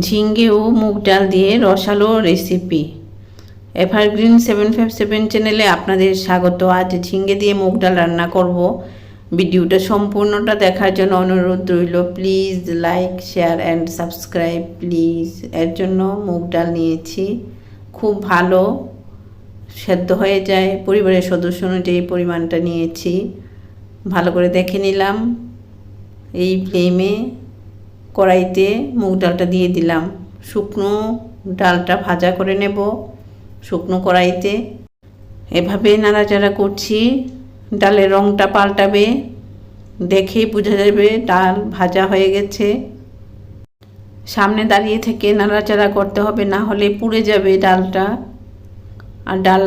ঝিঙ্গে ও মুগ ডাল দিয়ে রসালো recipe evergreen seven five seven চ্যানেলে আপনাদের স্বাগত। আজ ঝিঙ্গে দিয়ে মুগ ডাল রান্না করব। ভিডিওটা সম্পূর্ণটা দেখার জন্য অনুরোধ রইল। Please like share and subscribe please এর জন্য মুগ ডাল নিয়েছি। খুব ভালো, সেদ্ধ হয়ে যায়। পরিবারের সদস্য অনুযায়ী পরিমাণটা নিয়েছি। ভালো করে দেখে নিলাম। এই ফ্লেমে কড়াইতে মুগ ডালটা দিয়ে দিলাম। শুকনো ডালটা ভাজা করে নেব। শুকনো কড়াইতে এভাবে নাড়াচাড়া করছি। ডালের রঙটা পাল্টাবে। দেখেই বোঝা যাবে ডাল ভাজা হয়ে গেছে। সামনে দাঁড়িয়ে থেকে নাড়াচাড়া করতে হবে, না হলে পুড়ে যাবে ডালটা। আর ডাল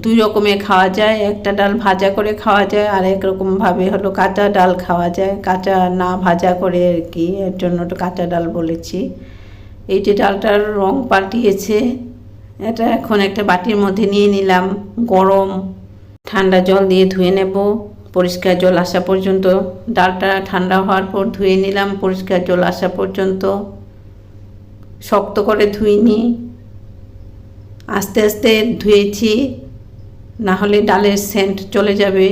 দুই রকমে খাওয়া যায়, একটা ডাল ভাজা করে খাওয়া যায়, আর এক রকমভাবে হলো কাঁচা ডাল খাওয়া যায়। কাঁচা না ভাজা করে আর কি, এর জন্য তো কাঁচা ডাল বলেছি। এই যে ডালটার রং পাল্টিয়েছে, এটা এখন একটা বাটির মধ্যে নিয়ে নিলাম, গরম। ঠান্ডা জল দিয়ে ধুয়ে নেব। পরিষ্কার জল আসা পর্যন্ত, ডালটা ঠান্ডা হওয়ার পর ধুয়ে নিলাম, পরিষ্কার জল আসা পর্যন্ত। শক্ত করে ধুইনি। আস্তে আস্তে ধুয়েছি। না হলে ডালের সেন্ট চলে যাবে।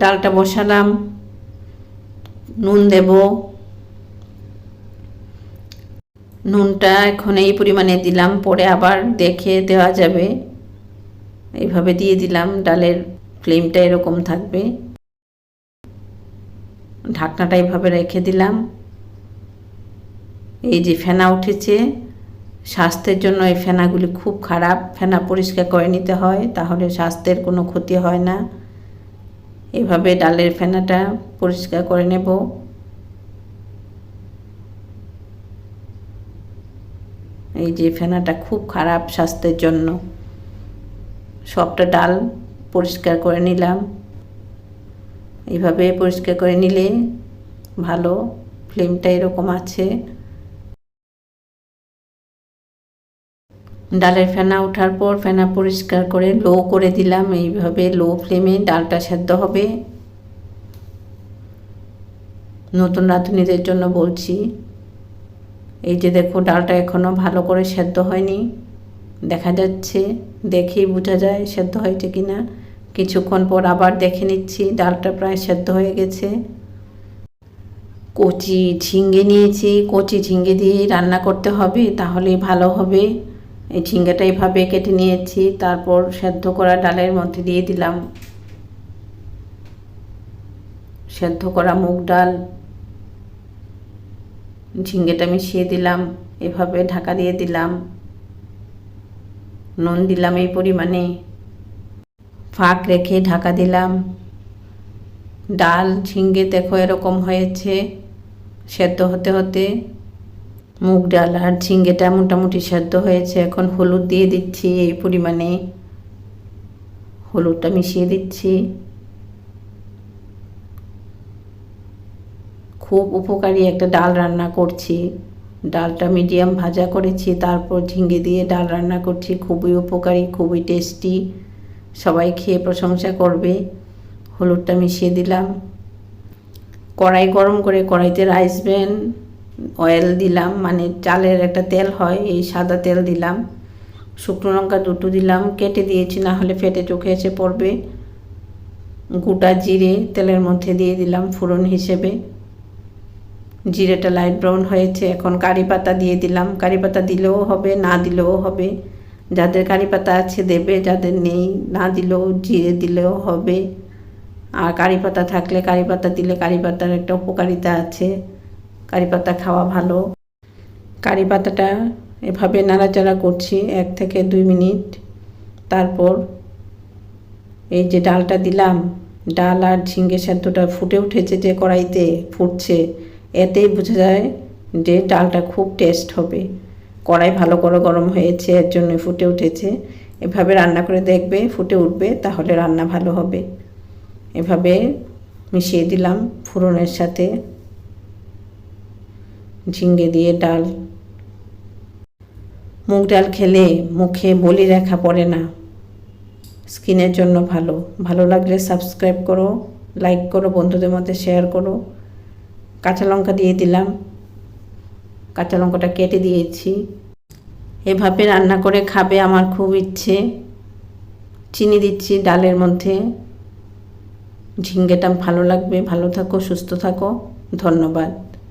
ডালটা বসালাম, নুন দেব। নুনটা এখন এই পরিমাণে দিলাম, পরে আবার দেখে দেওয়া যাবে। এইভাবে দিয়ে দিলাম, ডালের ফ্লেমটা এরকম থাকবে। ঢাকনাটা এইভাবে রেখে দিলাম। এই যে ফেনা উঠেছে স্বাস্থ্যের জন্য এই ফেনাগুলি খুব খারাপ। ফেনা পরিষ্কার করে নিতে হয়, তাহলে স্বাস্থ্যের কোনো ক্ষতি হয় না। এভাবে ডালের ফেনাটা পরিষ্কার করে নেব। এই যে ফেনাটা খুব খারাপ স্বাস্থ্যের জন্য। সবটা ডাল পরিষ্কার করে নিলাম। এইভাবে পরিষ্কার করে নিলে ভালো, ফ্লেমটা এরকম আছে। ডালের ফেনা ওঠার পর ফেনা পরিষ্কার করে লো করে দিলাম। এইভাবে লো ফ্লেমে ডালটা সেদ্ধ হবে। নতুন রাঁধুনিদের জন্য বলছি, এই যে দেখো ডালটা এখনও ভালো করে সেদ্ধ হয়নি। দেখা যাচ্ছে, দেখেই বোঝা যায় সেদ্ধ হয়েছে কি না কিছুক্ষণ পর আবার দেখে নিচ্ছি ডালটা প্রায় সেদ্ধ হয়ে গেছে। কচি ঝিঙ্গে নিয়েছি। কচি ঝিঙ্গে দিয়ে রান্না করতে হবে তাহলে ভালো হবে। এই ঝিঙ্গাটা এইভাবে কেটে নিয়েছি, তারপর সেদ্ধ করা ডালের মধ্যে দিয়ে দিলাম। সেদ্ধ করা মুগ ডাল। ঝিঙ্গেটা মিশিয়ে দিলাম, এভাবে ঢাকা দিয়ে দিলাম। নুন দিলাম এই পরিমাণে। ফাঁক রেখে ঢাকা দিলাম। ডাল, ঝিঙ্গে দেখো এরকম হয়েছে, সেদ্ধ হতে হতে। মুগ ডাল আর ঝিঙ্গেটা মোটামুটি সেদ্ধ হয়েছে। এখন হলুদ দিয়ে দিচ্ছি এই পরিমাণে। হলুদটা মিশিয়ে দিচ্ছি। খুব উপকারী একটা ডাল রান্না করছি। ডালটা মিডিয়াম ভাজা করেছি, তারপর ঝিঙ্গে দিয়ে ডাল রান্না করছি। খুবই উপকারী, খুবই টেস্টি। সবাই খেয়ে প্রশংসা করবে। হলুদটা মিশিয়ে দিলাম। কড়াই গরম করে কড়াইতে রাইস ব্যান অয়েল দিলাম মানে চালের একটা তেল হয়, এই সাদা তেল দিলাম। শুকনো লঙ্কা দুটো দিলাম, কেটে দিয়েছি, না হলে ফেটে চোখে এসে পড়বে। গোটা জিরে তেলের মধ্যে দিয়ে দিলাম ফোড়ন হিসেবে। জিরেটা লাইট ব্রাউন হয়েছে, এখন কারি পাতা দিয়ে দিলাম। কারি পাতা দিলেও হবে, না দিলেও হবে। যাদের কারি পাতা আছে দেবে, যাদের নেই, না দিলেও জিরে দিলেও হবে। আর কারি পাতা থাকলে কারি পাতা দিলে কারি পাতার একটা উপকারিতা আছে। কারি পাতা খাওয়া ভালো। কারি পাতাটা এভাবে নাড়াচাড়া করছি এক থেকে দুই মিনিট। তারপর এই যে ডালটা দিলাম, ডাল আর ঝিঙ্গে সেদ্ধটা ফুটে উঠেছে যে কড়াইতে ফুটছে, এতেই বোঝা যায় যে ডালটা খুব টেস্ট হবে। কড়াই ভালো করে গরম হয়েছে, এর জন্য ফুটে উঠেছে। এভাবে রান্না করে দেখবে, ফুটে উঠবে, তাহলে রান্না ভালো হবে। এভাবে মিশিয়ে দিলাম ফুরনের সাথে। ঝিঙ্গে দিয়ে ডাল। মুগ ডাল খেলে মুখে বলি রেখা পড়ে না। স্কিনের জন্য ভালো। ভালো লাগলে সাবস্ক্রাইব করো, লাইক করো, বন্ধুদের মধ্যে শেয়ার করো। কাঁচা লঙ্কা দিয়ে দিলাম। কাঁচা লঙ্কাটা কেটে দিয়েছি। এভাবে রান্না করে খাবে আমার খুব ইচ্ছে। চিনি দিচ্ছি ডালের মধ্যে। ঝিঙ্গেটা ভালো লাগবে। ভালো থাকো, সুস্থ থাকো। ধন্যবাদ।